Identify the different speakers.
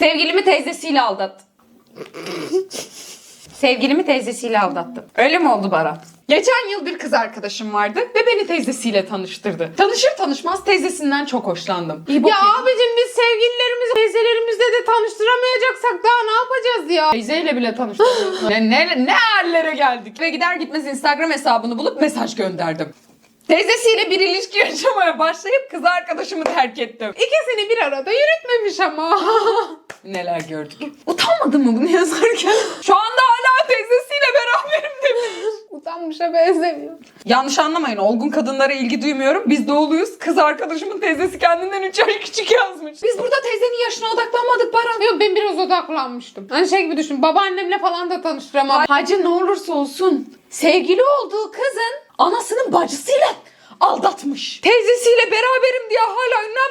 Speaker 1: Sevgilimi teyzesiyle aldattım. Sevgilimi teyzesiyle aldattım. Öyle mi oldu Baran? Geçen yıl bir kız arkadaşım vardı ve beni teyzesiyle tanıştırdı. Tanışır tanışmaz teyzesinden çok hoşlandım. İyi
Speaker 2: Ya abicim biz sevgililerimizi teyzelerimizle de tanıştıramayacaksak daha ne yapacağız ya? Teyzeyle bile tanıştırıyoruz.
Speaker 1: Ne, ne, ne hallere geldik. Ve gider gitmez Instagram hesabını bulup mesaj gönderdim. Teyzesiyle bir ilişki yaşamaya başlayıp kız arkadaşımı terk ettim.
Speaker 2: İkisini bir arada yürütmemiş ama.
Speaker 1: Neler gördük. Utanmadın mı bunu yazarken? Şu anda hala teyzesiyle beraberim demiş.
Speaker 2: Utanmışa benzemiyor.
Speaker 1: Yanlış anlamayın. Olgun kadınlara ilgi duymuyorum. Biz doğuluyuz. Kız arkadaşımın teyzesi kendinden 3 yaş küçük yazmış. Biz burada teyzenin yaşına odaklanmadık Baran.
Speaker 2: Yok ben biraz odaklanmıştım. Hani şey gibi düşün babaannemle falan da tanıştıramam.
Speaker 1: Hacı ne olursa olsun sevgili olduğu kızın anasının bacısıyla aldatmış. Teyzesiyle beraberim diye hala ünlem